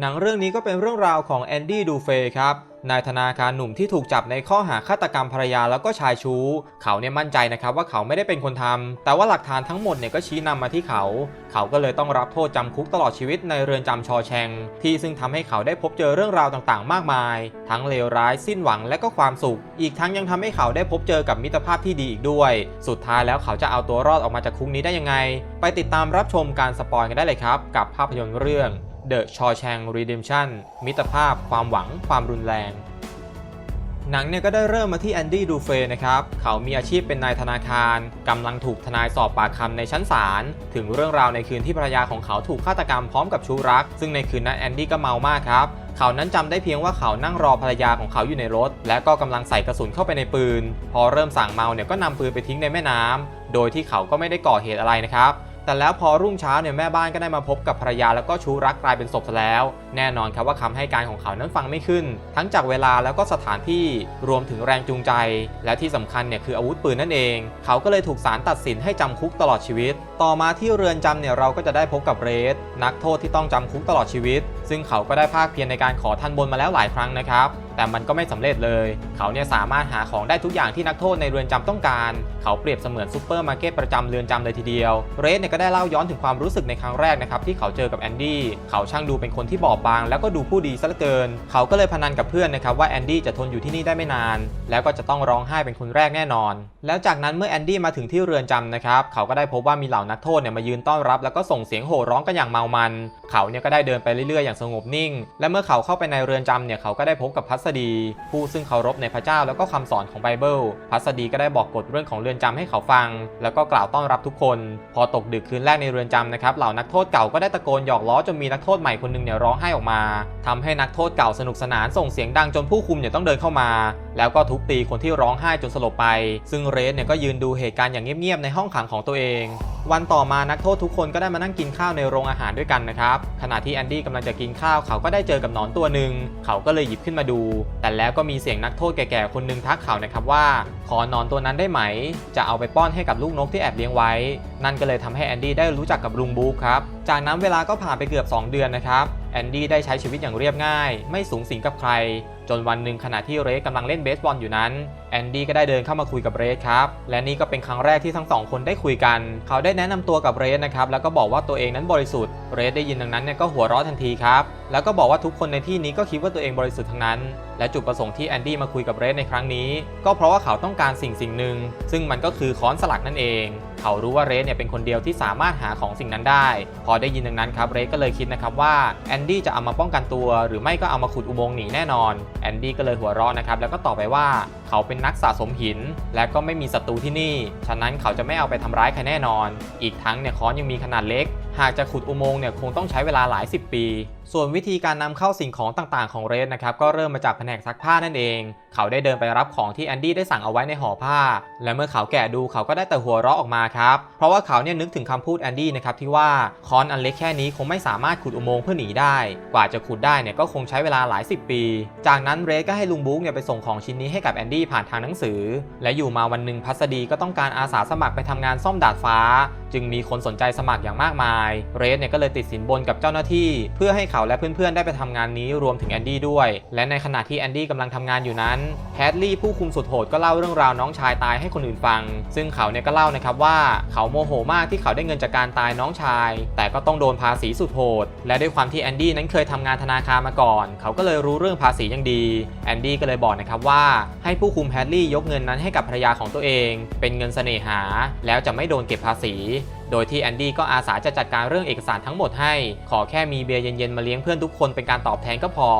หนังเรื่องนี้ก็เป็นเรื่องราวของแอนดี้ดูเฟย์ครับนายธนาคารหนุ่มที่ถูกจับในข้อหาฆาตกรรมภรรยาแล้วก็ชายชู้ เขาเนี่ยมั่นใจนะครับว่าเขาไม่ได้เป็นคนทำแต่ว่าหลักฐานทั้งหมดเนี่ยก็ชี้นำมาที่เขา เขาก็เลยต้องรับโทษจำคุกตลอดชีวิตในเรือนจำชอแชง ที่ซึ่งทำให้เขาได้พบเจอเรื่องราวต่างๆ มากมาย ทั้งเลวร้ายสิ้นหวังและก็ความสุข อีกทั้งยังทำให้เขาได้พบเจอกับมิตรภาพที่ดีอีกด้วย สุดท้ายแล้วเขาจะเอาตัวรอดออกมาจากคุกนี้ได้ยังไง ไปติดตามรับชมการสปอยกันได้เลยครับกับภาพยนตร์เรื่อง The Shawshank Redemption มิตรภาพ ความหวัง ความรุนแรง หนังเนี่ยก็ได้เริ่มมาที่แอนดี้ดูเฟย์นะครับ เขามีอาชีพเป็นนายธนาคารกำลังถูกทนายสอบปากคำในชั้นศาล ถึงเรื่องราวในคืนที่ภรรยาของเขาถูกฆาตกรรมพร้อมกับชู้รัก ซึ่งในคืนนั้นแอนดี้ก็เมามากครับเขานั้นจำได้เพียงว่าเขานั่งรอภรรยาของเขาอยู่ในรถ และก็กำลังใส่กระสุนเข้าไปในปืน พอเริ่มสั่งเมาเนี่ยก็นำปืนไปทิ้งในแม่น้ำโดยที่เขาก็ไม่ได้ก่อเหตุอะไรนะครับ แต่แล้วพอรุ่งเช้าเนี่ยแม่บ้านก็ได้มาพบกับภรรยาแล้วก็ชู้รักกลายเป็นศพซะแล้ว แน่นอนครับว่าคำให้การของเขานั้นฟังไม่ขึ้น ทั้งจากเวลาแล้วก็สถานที่รวมถึงแรงจูงใจ และที่สำคัญเนี่ยคืออาวุธปืนนั่นเอง เขาก็เลยถูกศาลตัดสินให้จำคุกตลอดชีวิตต่อมาที่เรือนจำเนี่ยเราก็จะได้พบกับเรสนักโทษที่ต้องจำคุกตลอดชีวิต ซึ่งเขาก็ได้ภาคเพียรในการขอทันบนมาแล้วหลายครั้งนะครับ แต่มันก็ไม่สำเร็จเลย เขาเนี่ยสามารถหาของได้ทุกอย่างที่นักโทษในเรือนจำต้องการ เขาเปรียบเสมือนซูเปอร์มาร์เก็ตประจำเรือนจำเลยทีเดียว เรสเนี่ยก็ได้เล่าย้อนถึงความรู้สึกในครั้งแรกนะครับที่เขาเจอกับแอนดี้ เขาช่างดูเป็นคนที่บอบบาง แล้วก็ดูผู้ดีซะเหลือเกิน เขาก็เลยพนันกับเพื่อนนะครับว่าแอนดี้จะทนอยู่ที่นี่ได้ไม่นาน แล้วก็จะต้องร้องไห้เป็นคนแรกแน่นอน แล้วจากนั้นเมื่อแอนดี้มาถึงที่เรือนจำนะครับ เขาก็ได้พบว่ามีเหล่านักโทษเนี่ยมายืนต้อนรับแล้วก็ส่งเสียงโห่ร้องกันอย่างเมามัน เขาเนี่ยก็ได้เดินไปเรื่อยๆอย่างสงบนิ่ง และเมื่อเขาเข้าไปในเรือนจำเนี่ยเขาก็ได้พบกับพัสดี ผู้ซึ่งเคารพในพระเจ้าแล้วก็คำสอนของไบเบิล พัสดีก็ได้บอกกฎเรื่องของเรือนจำให้เขาฟัง แล้วก็กล่าวต้อนรับทุกคน พอตกดึกคืนแรกในเรือนจำนะครับเหล่านักโทษเก่าก็ได้ตะโกนหยอกล้อจนมีนักโทษใหม่คนหนึงเนี่ยร้องไห้ออกมาทำให้นักโทษเก่าสนุกสนานส่งเสียงดังจนผู้คุมเนี่ยต้องเดินเข้ามา แล้วก็ทุบตีคนที่ร้องไห้จนสลบไป ซึ่งเรสเนี่ยก็ยืนดูเหตุการณ์อย่างเงียบๆในห้องขังของตัวเอง วันต่อมานักโทษทุกคนก็ได้มานั่งกินข้าวในโรงอาหารด้วยกันนะครับ ขณะที่แอนดี้กำลังจะกินข้าวเขาก็ได้เจอกับหนอนตัวหนึ่งเขาก็เลยหยิบขึ้นมาดู แต่แล้วก็มีเสียงนักโทษแก่ๆคนหนึ่งทักเขานะครับว่า ขอหนอนตัวนั้นได้ไหม จะเอาไปป้อนให้กับลูกนกที่แอบเลี้ยงไว้ นั่นก็เลยทำให้แอนดี้ได้รู้จักกับลุงบู๊ครับ จากนั้นเวลาก็ผ่านไปเกือบ 2 เดือนนะครับ แอนดี้ได้ใช้ชีวิตอย่างเรียบง่าย ไม่สูงสิงกับใคร จนวันหนึ่งขณะที่เรสกำลังเล่นเบสบอลอยู่นั้นแอนดี้ก็ได้เดินเข้ามาคุยกับเรสครับและนี่ก็เป็นครั้งแรกที่ทั้งสองคนได้คุยกัน เขาได้แนะนำตัวกับเรสนะครับแล้วก็บอกว่าตัวเองนั้นบริสุทธิ์เรสได้ยินดังนั้นเนี่ยก็หัวเราะทันทีครับแล้วก็บอกว่าทุกคนในที่นี้ก็คิดว่าตัวเองบริสุทธิ์ทั้งนั้น และจุดประสงค์ที่แอนดี้มาคุยกับเรสในครั้งนี้ ก็เพราะว่าเขาต้องการสิ่งสิ่งหนึ่งซึ่งมันก็คือค้อนสลักนั่นเอง เขารู้ว่าเรสเนี่ยเป็นคนเดียวที่สามารถหาของสิ่งนั้นได้ พอได้ยินดังนั้นครับเรสก็เลยคิดนะครับว่าแอนดี้จะเอามาป้องกันตัว หรือไม่ก็เอามาขุดอุโมงค์หนีแน่นอนแอนดี้ก็เลยหัวเราะนะครับแล้วก็ตอบไปว่าเขาเป็นนักสะสมหิน และก็ไม่มีศัตรูที่นี่ ฉะนั้นเขาจะไม่เอาไปทำร้ายใครแน่นอน อีกทั้งเนี่ยค้อนยังมีขนาดเล็ก หากจะขุดอุโมงค์เนี่ยคงต้องใช้เวลาหลายสิบปี ส่วนวิธีการนำเข้าสิ่งของต่างๆของเรสนะครับก็เริ่มมาจากแผนกซักผ้านั่นเอง เขาได้เดินไปรับของที่แอนดี้ได้สั่งเอาไว้ในห่อผ้า และเมื่อเขาแกะดูเขาก็ได้แต่หัวเราะออกมาครับเพราะว่าเขาเนี่ยนึกถึงคำพูดแอนดี้นะครับที่ว่าค้อนอันเล็กแค่นี้คงไม่สามารถขุดอุโมงค์เพื่อหนีได้ กว่าจะขุดได้เนี่ยก็คงใช้เวลาหลายสิบปี จากนั้นเรสก็ให้ลุงบุ๊กเนี่ยไปส่งของชิ้นนี้ให้กับแอนดี้ผ่านทางหนังสือ และอยู่มาวันหนึ่งพัสดีก็ต้องการอาสาสมัครไปทำงานซ่อมดาดฟ้า จึงมีคนสนใจสมัครอย่างมากมาย เรสเนี่ยก็เลยติดสินบนกับเจ้าหน้าที่ เพื่อให้เขาและเพื่อนๆได้ไปทำงานนี้รวมถึงแอนดี้ด้วย และในขณะที่แอนดี้กำลังทำงานอยู่นั้นแฮดลี่ผู้คุมสุดโหดก็เล่าเรื่องราวน้องชายตายให้คนอื่นฟัง ซึ่งเขาเนี่ยก็เล่านะครับว่าเขาโมโหมากที่เขาได้เงินจากการตายน้องชาย แต่ก็ต้องโดนภาษีสุดโหด และด้วยความที่แอนดี้นั้นเคยทำงานธนาคารมาก่อน เขาก็เลยรู้เรื่องภาษีอย่างดีแอนดี้ก็เลยบอกนะครับว่า ให้ผู้คุมแฮดลี่ยกเงินนั้นให้กับภรรยาของตัวเอง เป็นเงินเสน่หา แล้วจะไม่โดนเก็บภาษี โดยที่แอนดี้ก็อาสาจะจัดการเรื่องเอกสารทั้งหมดให้ ขอแค่มีเบียร์เย็นๆมาเลี้ยงเพื่อนทุกคนเป็นการตอบแทนก็พอ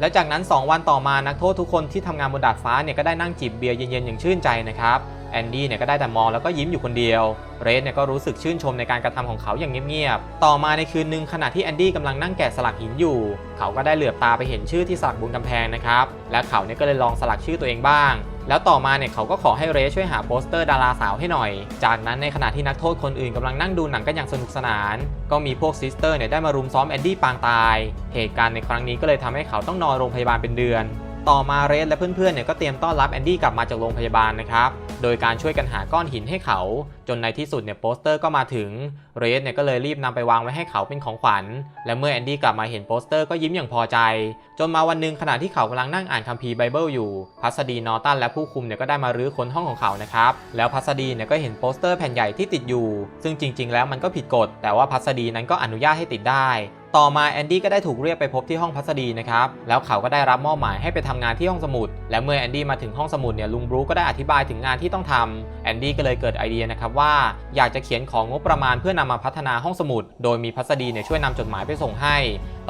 และจากนั้น 2 วันต่อมานักโทษทุกคนที่ทำงานบนดาดฟ้าเนี่ยก็ได้นั่งจิบเบียร์เย็นๆอย่างชื่นใจนะครับแอนดี้เนี่ยก็ได้แต่มองแล้วก็ยิ้มอยู่คนเดียว เรสเนี่ยก็รู้สึกชื่นชมในการกระทำของเขาอย่างเงียบๆ ต่อมาในคืนหนึ่งขณะที่แอนดี้กำลังนั่งแกะสลักหินอยู่ เขาก็ได้เหลือบตาไปเห็นชื่อที่สลักบนกำแพงนะครับ และเขาเนี่ยก็เลยลองสลักชื่อตัวเองบ้าง แล้วต่อมาเนี่ยเขาก็ขอให้เรช่วยหาโปสเตอร์ดาราสาวให้หน่อย จากนั้นในขณะที่นักโทษคนอื่นกำลังนั่งดูหนังกันอย่างสนุกสนาน ก็มีพวกซิสเตอร์เนี่ยได้มารุมซ้อมแอนดี้ปางตาย เหตุการณ์ในครั้งนี้ก็เลยทำให้เขาต้องนอนโรงพยาบาลเป็นเดือน ต่อมาเรสและเพื่อนๆเนี่ยก็เตรียมต้อนรับแอนดี้กลับมาจากโรงพยาบาลนะครับ โดยการช่วยกันหาก้อนหินให้เขา จนในที่สุดเนี่ยโปสเตอร์ก็มาถึง เรสเนี่ยก็เลยรีบนำไปวางไว้ให้เขาเป็นของขวัญ และเมื่อแอนดี้กลับมาเห็นโปสเตอร์ก็ยิ้มอย่างพอใจ จนมาวันหนึ่งขณะที่เขากำลังนั่งอ่านคัมภีร์ไบเบิลอยู่ พัสดีนอตันและผู้คุมเนี่ยก็ได้มารื้อค้นห้องของเขานะครับ แล้วพัสดีเนี่ยก็เห็นโปสเตอร์แผ่นใหญ่ที่ติดอยู่ ซึ่งจริง ๆ แล้วมันก็ผิดกฎ แต่ว่าพัสดีนั้นก็อนุญาตให้ติดได้ ต่อมาแอนดี้ก็ได้ถูกเรียกไปพบที่ห้องพัสดีนะครับแล้วเขาก็ได้รับมอบหมายให้ไปทำงานที่ห้องสมุด และเมื่อแอนดี้มาถึงห้องสมุดเนี่ยลุงบรูก็ได้อธิบายถึงงานที่ต้องทำแอนดี้ก็เลยเกิดไอเดียนะครับว่าอยากจะเขียนของงบประมาณเพื่อนำมาพัฒนาห้องสมุด โดยมีพัสดีเนี่ยช่วยนำจดหมายไปส่งให้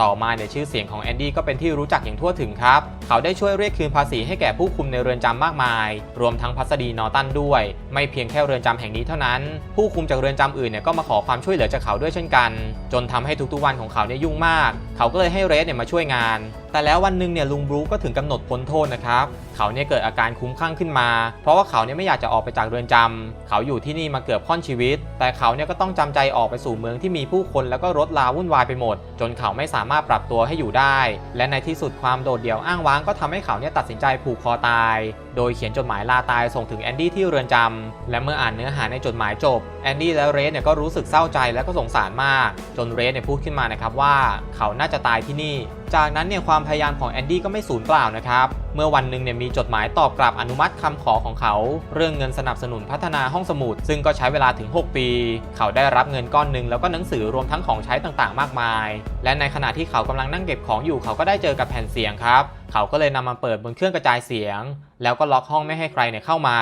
ต่อมาในชื่อเสียงของแอนดี้ก็เป็นที่รู้จักอย่างทั่วถึงครับ เขาได้ช่วยเรียกคืนภาษีให้แก่ผู้คุมในเรือนจำมากมาย รวมทั้งพัสดีนอตันด้วย ไม่เพียงแค่เรือนจำแห่งนี้เท่านั้น ผู้คุมจากเรือนจำอื่นเนี่ยก็มาขอความช่วยเหลือจากเขาด้วยเช่นกัน จนทำให้ทุกๆวันของเขาเนี่ยยุ่งมาก เขาก็เลยให้เรสเนี่ยมาช่วยงาน แต่แล้ววันหนึ่งเนี่ยลุงบรูก็ถึงกำหนดพ้นโทษนะครับ เขาเนี่ยเกิดอาการคุ้มคลั่งขึ้นมา เพราะว่าเขาเนี่ยไม่อยากจะออกไปจากเรือนจำเขาอยู่ที่นี่มาเกือบค่อนชีวิต แต่เขาเนี่ยก็ต้องจำใจออกไปสู่เมืองที่มีผู้คนแล้วก็รถลาวุ่นวายไปหมด จนเขาไม่สามารถปรับตัวให้อยู่ได้ และในที่สุดความโดดเดี่ยวอ้างว้างก็ทำให้เขาเนี่ยตัดสินใจผูกคอตาย โดยเขียนจดหมายลาตายส่งถึงแอนดี้ที่เรือนจำและเมื่ออ่านเนื้อหาในจดหมายจบแอนดี้และเรสเนี่ยก็รู้สึกเศร้าใจและก็สงสารมาก จนเรสเนี่ยพูดขึ้นมานะครับว่าเขาน่าจะตายที่นี่ จากนั้นเนี่ยความพยายามของแอนดี้ก็ไม่สูญเปล่านะครับเมื่อวันหนึ่งเนี่ยมีจดหมายตอบกลับอนุมัติคำขอของเขา เรื่องเงินสนับสนุนพัฒนาห้องสมุด ซึ่งก็ใช้เวลาถึง 6 ปี เขาได้รับเงินก้อนหนึ่งแล้วก็หนังสือรวมทั้งของใช้ต่างๆ มากมาย และในขณะที่เขากำลังนั่งเก็บของอยู่เขาก็ได้เจอกับแผ่นเสียงครับเขาก็เลยนำมาเปิดบนเครื่องกระจายเสียง แล้วก็ล็อกห้องไม่ให้ใครเนี่ยเข้ามา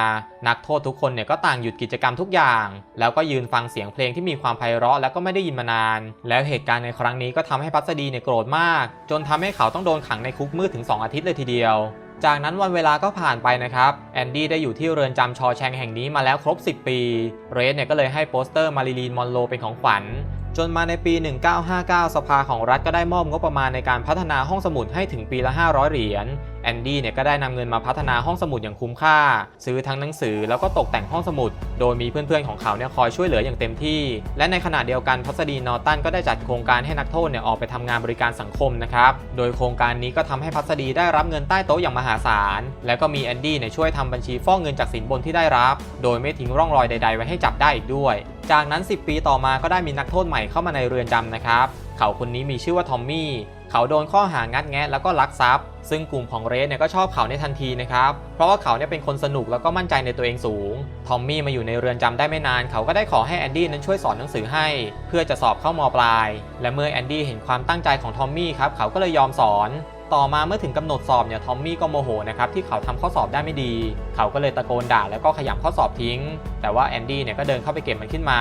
นักโทษทุกคนเนี่ยก็ต่างหยุดกิจกรรมทุกอย่าง แล้วก็ยืนฟังเสียงเพลงที่มีความไพเราะแล้วก็ไม่ได้ยินมานาน แล้วเหตุการณ์ในครั้งนี้ก็ทำให้พัสดีเนี่ยโกรธมาก จนทำให้เขาต้องโดนขังในคุกมืดถึง 2 อาทิตย์เลยทีเดียวจากนั้นวันเวลาก็ผ่านไปนะครับแอนดี้ได้อยู่ที่เรือนจำชอแชงแห่งนี้มาแล้วครบ 10 ปี เรสเนี่ยก็เลยให้โปสเตอร์มาริลีนมอนโรเป็นของขวัญ จนมาในปี 1959 สภาของรัฐก็ได้มอบงบประมาณในการพัฒนาห้องสมุดให้ถึงปีละ 500 เหรียญ แอนดี้เนี่ยก็ได้นำเงินมาพัฒนาห้องสมุดอย่างคุ้มค่า ซื้อทั้งหนังสือแล้วก็ตกแต่งห้องสมุด โดยมีเพื่อนๆของเขาเนี่ยคอยช่วยเหลืออย่างเต็มที่ และในขณะเดียวกันพัสดีนอร์ตันก็ได้จัดโครงการให้นักโทษเนี่ยออกไปทำงานบริการสังคมนะครับโดยโครงการนี้ก็ทำให้พัสดีได้รับเงินใต้โต๊ะอย่างมหาศาลและก็มีแอนดี้เนี่ยช่วยทำบัญชีฟอกเงินจากสินบนที่ได้รับ โดยไม่ทิ้งร่องรอยใด ๆ ไว้ให้จับได้อีกด้วย จากนั้น 10 ปีต่อมาก็ได้มีนักโทษใหม่เข้ามาในเรือนจำนะครับเขาคนนี้มีชื่อว่าทอมมี่ เขาโดนข้อหางัดแงะแล้วก็ลักทรัพย์ ซึ่งกลุ่มของเรสเนี่ยก็ชอบเขาในทันทีนะครับ เพราะว่าเขาเนี่ยเป็นคนสนุกแล้วก็มั่นใจในตัวเองสูง ทอมมี่มาอยู่ในเรือนจำได้ไม่นาน เขาก็ได้ขอให้แอนดี้นั้นช่วยสอนหนังสือให้ เพื่อจะสอบเข้ามปลาย และเมื่อแอนดี้เห็นความตั้งใจของทอมมี่ครับ เขาก็เลยยอมสอน ต่อมาเมื่อถึงกำหนดสอบเนี่ยทอมมี่ก็โมโหนะครับที่เขาทำข้อสอบได้ไม่ดี เขาก็เลยตะโกนด่าแล้วก็ขยำข้อสอบทิ้ง แต่ว่าแอนดี้เนี่ยก็เดินเข้าไปเก็บมันขึ้นมา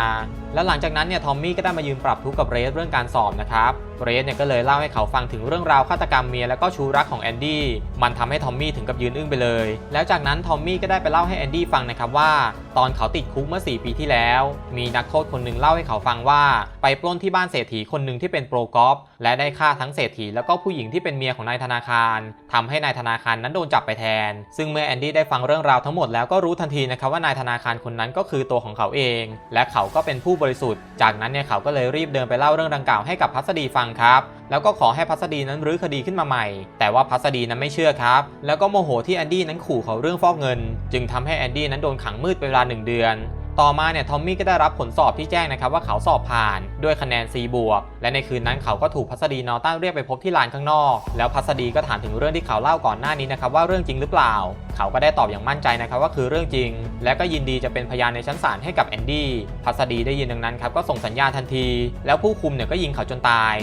แล้วหลังจากนั้นเนี่ยทอมมี่ก็ได้มายืนปรับทุกข์กับเรสเรื่องการสอบนะครับเรสเนี่ยก็เลยเล่าให้เขาฟังถึงเรื่องราวฆาตกรรมเมียแล้วก็ชู้รักของแอนดี้มันทำให้ทอมมี่ถึงกับยืนอึ้งไปเลย แล้วจากนั้นทอมมี่ก็ได้ไปเล่าให้แอนดี้ฟังนะครับว่าตอนเขาติดคุกเมื่อ 4 ปีที่แล้ว มีนักโทษคนหนึ่งเล่าให้เขาฟังว่า ไปปล้นที่บ้านเศรษฐีคนหนึ่งที่เป็นโปรกอล์ฟ และได้ฆ่าทั้งเศรษฐีแล้วก็ผู้หญิงที่เป็นเมียของนายธนาคารทำให้นายธนาคารนั้นโดนจับไปแทน ซึ่งเมื่อแอนดี้ได้ฟังเรื่องราวทั้งหมดแล้วก็รู้ทันทีนะครับว่านายธนาคารคนนั้นก็คือตัวของเขาเอง และเขาก็เป็นผู้บริสุทธิ์ จากนั้นเนี่ยเขาก็เลยรีบเดินไปเล่าเรื่องดังกล่าวให้กับพัสดีฟังครับแล้วก็ขอให้พัสดีนั้นรื้อคดีขึ้นมาใหม่ แต่ว่าพัสดีนั้นไม่เชื่อครับ แล้วก็โมโหที่แอนดี้นั้นขู่เขาเรื่องฟอกเงิน จึงทำให้แอนดี้นั้นโดนขังมืดเป็นเวลา1เดือน ต่อมาเนี่ยทอมมี่ก็ได้รับผลสอบที่แจ้งนะครับว่าเขาสอบผ่านด้วยคะแนน C บวกและในคืนนั้นเขาก็ถูกพัสดีนอตันเรียกไปพบที่ลานข้างนอก แล้วพัสดีก็ถามถึงเรื่องที่เขาเล่าก่อนหน้านี้นะครับว่าเรื่องจริงหรือเปล่า เขาก็ได้ตอบอย่างมั่นใจนะครับว่าคือเรื่องจริง และก็ยินดีจะเป็นพยานในชั้นศาลให้กับแอนดี้พัสดีได้ยินดังนั้นครับก็ส่งสัญญาณทันที แล้วผู้คุมเนี่ยก็ยิงเขาจนตาย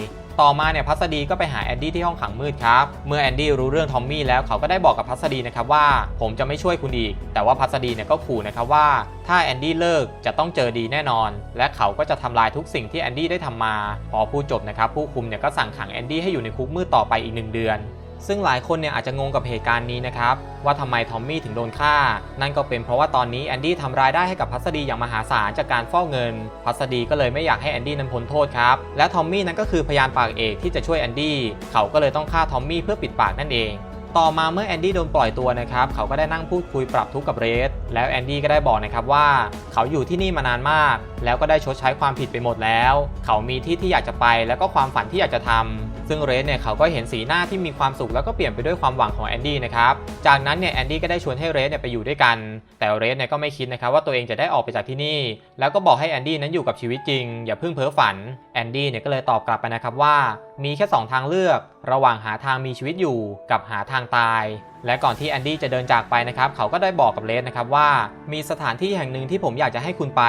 ต่อมาเนี่ยพัสดีก็ไปหาแอนดี้ที่ห้องขังมืดครับ เมื่อแอนดี้รู้เรื่องทอมมี่แล้วเขาก็ได้บอกกับพัสดีนะครับว่า ผมจะไม่ช่วยคุณอีก แต่ว่าพัสดีเนี่ยก็ขู่นะครับว่า ถ้าแอนดี้เลิกจะต้องเจอดีแน่นอน และเขาก็จะทำลายทุกสิ่งที่แอนดี้ได้ทำมา พอผู้จบนะครับผู้คุมเนี่ยก็สั่งขังแอนดี้ให้อยู่ในคุกมืดต่อไปอีกหนึ่งเดือน ซึ่งหลายคนเนี่ยอาจจะงงกับเหตุการณ์นี้นะครับ ว่าทำไมทอมมี่ถึงโดนฆ่า นั่นก็เป็นเพราะว่าตอนนี้แอนดี้ทำรายได้ให้กับพัสดีอย่างมหาศาลจากการฟอกเงิน พัสดีก็เลยไม่อยากให้แอนดี้นั้นพ้นโทษครับ และทอมมี่นั้นก็คือพยานปากเอกที่จะช่วยแอนดี้เขาก็เลยต้องฆ่าทอมมี่เพื่อปิดปากนั่นเองต่อมาเมื่อแอนดี้โดนปล่อยตัวนะครับ เขาก็ได้นั่งพูดคุยปรับทุกข์กับเรส แล้วแอนดี้ก็ได้บอกนะครับว่า เขาอยู่ที่นี่มานานมาก แล้วก็ได้ชดใช้ความผิดไปหมดแล้ว เขามีที่ที่อยากจะไป แล้วก็ความฝันที่อยากจะทำ ซึ่งเรสเนี่ยเขาก็เห็นสีหน้าที่มีความสุขแล้วก็เปลี่ยนไปด้วยความหวังของแอนดี้นะครับ จากนั้นเนี่ยแอนดี้ก็ได้ชวนให้เรสเนี่ยไปอยู่ด้วยกัน แต่เรสเนี่ยก็ไม่คิดนะครับว่าตัวเองจะได้ออกไปจากที่นี่ แล้วก็บอกให้แอนดี้นั้นอยู่กับชีวิตจริงอย่าเพิ่งเพ้อฝันแอนดี้เนี่ยก็เลยตอบกลับไปนะครับว่า มีแค่ 2 ทางเลือก ระหว่างหาทางมีชีวิตอยู่กับหาทางตาย และก่อนที่แอนดี้จะเดินจากไปนะครับเขาก็ได้บอกกับเรสนะครับว่า มีสถานที่แห่งหนึ่งที่ผมอยากจะให้คุณไป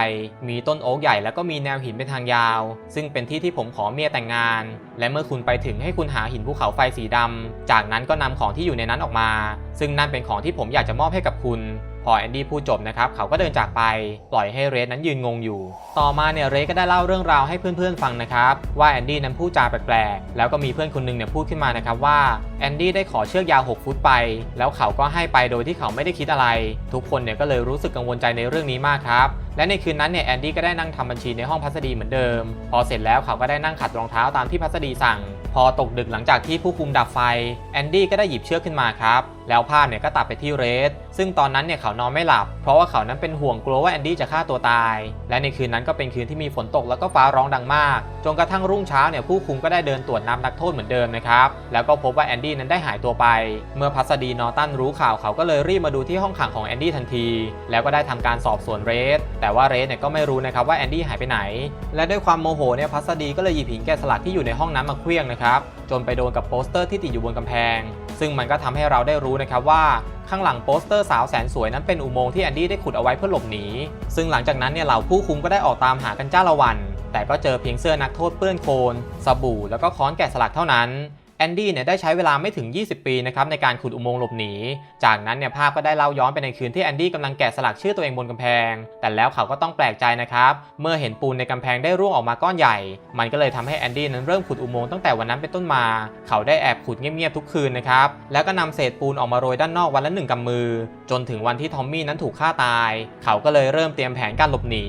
มีต้นโอ๊กใหญ่แล้วก็มีแนวหินเป็นทางยาว ซึ่งเป็นที่ที่ผมขอเมียแต่งงาน และเมื่อคุณไปถึงให้คุณหาหินภูเขาไฟสีดำจากนั้นก็นำของที่อยู่ในนั้นออกมา ซึ่งนั่นเป็นของที่ผมอยากจะมอบให้กับคุณพอแอนดี้พูดจบนะครับเขาก็เดินจากไปปล่อยให้เรสนั้นยืนงงอยู่ ต่อมาเนี่ยเรสก็ได้เล่าเรื่องราวให้เพื่อนๆฟังนะครับว่าแอนดี้นั้นพูดจาแปลกๆแล้วก็มีเพื่อนคนหนึงเนี่ยพูดขึ้นมานะครับว่าแอนดี้ได้ขอเชือกยาว 6 ฟุตไป แล้วเขาก็ให้ไปโดยที่เขาไม่ได้คิดอะไร ทุกคนเนี่ยก็เลยรู้สึกกังวลใจในเรื่องนี้มากครับและในคืนนั้นเนี่ยแอนดี้ก็ได้นั่งทำบัญชีในห้องพัสดีเหมือนเดิม พอเสร็จแล้วเขาก็ได้นั่งขัดรองเท้าตามที่พัสดีสั่ง พอตกดึกหลังจากที่ผู้คุมดับไฟแอนดี้ก็ได้หยิบเชือกขึ้นมาครับ แล้วภาพเนี่ยก็ตัดไปที่เรสซึ่งตอนนั้นเนี่ยเขานอนไม่หลับ เพราะว่าเขานั้นเป็นห่วงกลัวว่าแอนดี้จะฆ่าตัวตาย และในคืนนั้นก็เป็นคืนที่มีฝนตกแล้วก็ฟ้าร้องดังมาก จนกระทั่งรุ่งเช้าเนี่ยผู้คุมก็ได้เดินตรวจนับนักโทษเหมือนเดิมนะครับ แล้วก็พบว่าแอนดี้นั้นได้หายตัวไป เมื่อพัสดีนอตันรู้ข่าวเขาก็เลยรีบมาดูที่ห้องขังของแอนดี้ทันที แล้วก็ได้ทำการสอบสวนเรสแต่ว่าเรสเนี่ยก็ไม่รู้นะครับว่าแอนดี้หายไปไหน และด้วยความโมโหเนี่ยพัสดีก็เลยหยิบหินแกะสลักที่อยู่ในห้องนั้นมาเคลี้ยงนะครับ จนไปโดนกับโปสเตอร์ที่ติดอยู่บนกำแพง ซึ่งมันก็ทำให้เราได้รู้นะครับว่าข้างหลังโปสเตอร์สาวแสนสวยนั้นเป็นอุโมงค์ที่แอนดี้ได้ขุดเอาไว้เพื่อหลบหนี ซึ่งหลังจากนั้นเนี่ยเหล่าผู้คุมก็ได้ออกตามหากันจ้าละวัน แต่ก็เจอเพียงเสื้อนักโทษเปื้อนโคลนสบู่แล้วก็ค้อนแกะสลักเท่านั้น แอนดี้เนี่ยได้ใช้เวลาไม่ถึง 20 ปีนะครับในการขุดอุโมงค์หลบหนี จากนั้นเนี่ยภาพก็ได้เล่าย้อนไปในคืนที่แอนดี้กำลังแกะสลักชื่อตัวเองบนกำแพง แต่แล้วเขาก็ต้องแปลกใจนะครับเมื่อเห็นปูนในกำแพงได้ร่วงออกมาก้อนใหญ่ มันก็เลยทำให้แอนดี้นั้นเริ่มขุดอุโมงค์ตั้งแต่วันนั้นเป็นต้นมา เขาได้แอบขุดเงียบๆทุกคืนนะครับแล้วก็นำเศษปูนออกมาโรยด้านนอกวันละหนึ่งกำมือ จนถึงวันที่ทอมมี่นั้นถูกฆ่าตาย เขาก็เลยเริ่มเตรียมแผนการหลบหนี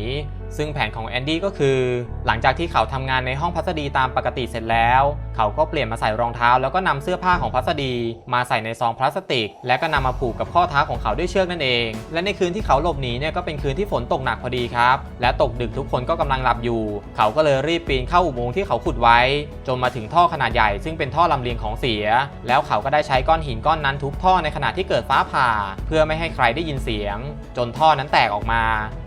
ซึ่งแผนของแอนดี้ก็คือ หลังจากที่เขาทำงานในห้องพัสดีตามปกติเสร็จแล้วเขาก็เปลี่ยนมาใส่รองเท้า แล้วก็นำเสื้อผ้าของพัสดี มาใส่ในซองพลาสติก และก็นำมาผูกกับข้อเท้าของเขาด้วยเชือกนั่นเอง และในคืนที่เขาหลบหนีเนี่ยก็เป็นคืนที่ฝนตกหนักพอดีครับ และตกดึกทุกคนก็กำลังหลับอยู่ เขาก็เลยรีบปีนเข้าอุโมงค์ที่เขาขุดไว้ จนมาถึงท่อขนาดใหญ่ ซึ่งเป็นท่อลำเลียงของเสีย แล้วเขาก็ได้ใช้ก้อนหินก้อนนั้นทุบท่อในขณะที่เกิดฟ้าผ่า เพื่อไม่ให้ใครได้ยินเสียง จนท่อนั้นแตกออกมา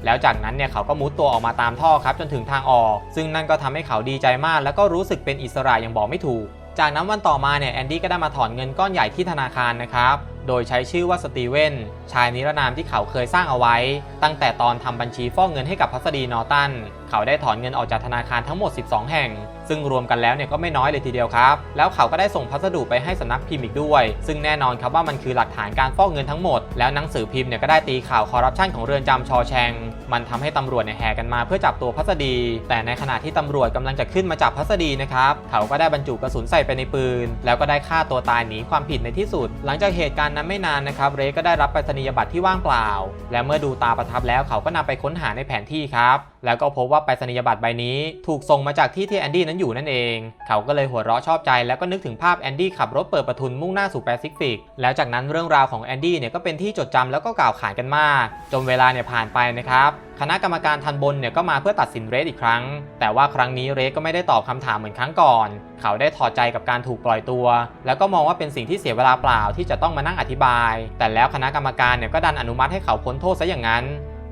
แล้วจากนั้นเนี่ยเขาก็มุดตัวออกมาตามท่อครับจนถึงทางออก ซึ่งนั่นก็ทำให้เขาดีใจมาก แล้วก็รู้สึกเป็นอิสระอย่างบอกไม่ถูก จากนั้นวันต่อมาเนี่ยแอนดี้ก็ได้มาถอนเงินก้อนใหญ่ที่ธนาคารนะครับ โดยใช้ชื่อว่าสตีเวนชายนิรนามที่เขาเคยสร้างเอาไว้ ตั้งแต่ตอนทำบัญชีฟอกเงินให้กับพัสดีนอตัน เขาได้ถอนเงินออกจากธนาคารทั้งหมด 12 แห่ง ซึ่งรวมกันแล้วเนี่ยก็ไม่น้อยเลยทีเดียวครับ แล้วเขาก็ได้ส่งพัสดุไปให้สำนักพิมพ์อีกด้วย ซึ่งแน่นอนครับว่ามันคือหลักฐานการฟอกเงินทั้งหมด แล้วหนังสือพิมพ์เนี่ยก็ได้ตีข่าวคอร์รัปชันของเรือนจำชอแชง มันทำให้ตำรวจเนี่ยแห่กันมาเพื่อจับตัวพัสดี แต่ในขณะที่ตำรวจกำลังจะขึ้นมาจับพัสดีนะครับเขาก็ได้บรรจุกระสุนใส่ไปในปืน แล้วก็ได้ฆ่าตัวตายหนีความผิดในที่สุด หลังจากเหตุการณ์นั้นไม่นานนะครับเรก็ได้รับไปรษณียบัตรที่ว่างเปล่า และเมื่อดูตาประทับแล้วเขาก็นำไปค้นหาในแผนที่ครับ แล้วก็พบว่าไปรษณียบัตรใบนี้ถูกส่งมาจากที่ที่แอนดี้นั้นอยู่นั่นเอง เขาก็เลยหัวเราะชอบใจแล้วก็นึกถึงภาพแอนดี้ขับรถเปิดประทุนมุ่งหน้าสู่แปซิฟิก แล้วจากนั้นเรื่องราวของแอนดี้เนี่ยก็เป็นที่จดจำแล้วก็กล่าวขานกันมาก จนเวลาเนี่ยผ่านไปนะครับคณะกรรมการทันบนเนี่ยก็มาเพื่อตัดสินเรสอีกครั้ง แต่ว่าครั้งนี้เรสก็ไม่ได้ตอบคำถามเหมือนครั้งก่อน เขาได้ถอดใจกับการถูกปล่อยตัว แล้วก็มองว่าเป็นสิ่งที่เสียเวลาเปล่าที่จะต้องมานั่งอธิบาย แต่แล้วคณะกรรมการเนี่ยก็ดันอนุมัติให้เขาพ้นโทษซะอย่างนั้น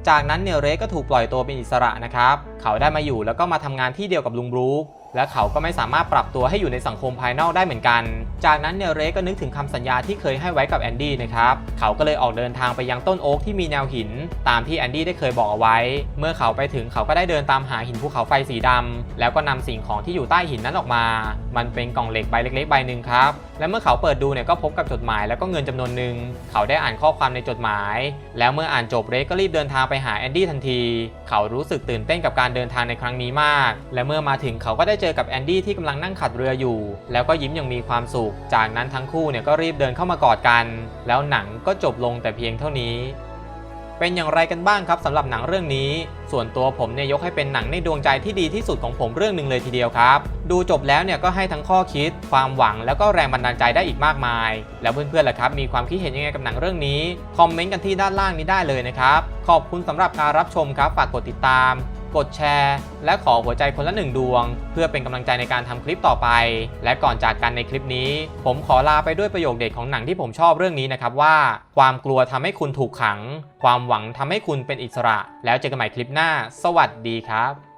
จากนั้นเนลเรสก็ถูกปล่อยตัวเป็นอิสระนะครับ เขาได้มาอยู่แล้วก็มาทำงานที่เดียวกับลุงบรูค และเขาก็ไม่สามารถปรับตัวให้อยู่ในสังคมภายนอกได้เหมือนกัน จากนั้นเนเรก็นึกถึงคำสัญญาที่เคยให้ไว้กับแอนดี้นะครับ เขาก็เลยออกเดินทางไปยังต้นโอ๊กที่มีแนวหิน ตามที่แอนดี้ได้เคยบอกเอาไว้ เมื่อเขาไปถึงเขาก็ได้เดินตามหาหินภูเขาไฟสีดำแล้วก็นำสิ่งของที่อยู่ใต้หินนั้นออกมา มันเป็นกล่องเหล็กใบเล็ก ๆ ใบหนึ่งครับ และเมื่อเขาเปิดดูเนี่ยก็พบกับจดหมายแล้วก็เงินจำนวนหนึ่ง เขาได้อ่านข้อความในจดหมาย แล้วเมื่ออ่านจบเรสก็รีบเดินทางไปหาแอนดี้ทันที เขารู้สึกตื่นเต้นกับการเดินทางในครั้งนี้มาก และเมื่อมาถึงเขาก็ได้เจอกับแอนดี้ที่กำลังนั่งขัดเรืออยู่ แล้วก็ยิ้มอย่างมีความสุข จากนั้นทั้งคู่เนี่ยก็รีบเดินเข้ามากอดกัน แล้วหนังก็จบลงแต่เพียงเท่านี้ เป็นอย่างไรกันบ้างครับสำหรับหนังเรื่องนี้ ส่วนตัวผมเนี่ยยกให้เป็นหนังในดวงใจที่ดีที่สุดของผมเรื่องหนึ่งเลยทีเดียวครับ ดูจบแล้วเนี่ยก็ให้ทั้งข้อคิด ความหวังแล้วก็แรงบันดาลใจได้อีกมากมาย แล้วเพื่อนๆล่ะครับมีความคิดเห็นยังไงกับหนังเรื่องนี้คอมเมนต์กันที่ด้านล่างนี้ได้เลยนะครับขอบคุณสำหรับการรับชมครับฝากกดติดตาม กดแชร์ และขอหัวใจคนละหนึ่งดวง เพื่อเป็นกำลังใจในการทำคลิปต่อไป และก่อนจากกันในคลิปนี้ ผมขอลาไปด้วยประโยคเด็ดของหนังที่ผมชอบเรื่องนี้นะครับว่า ความกลัวทำให้คุณถูกขัง ความหวังทำให้คุณเป็นอิสระ แล้วเจอกันใหม่คลิปหน้า สวัสดีครับ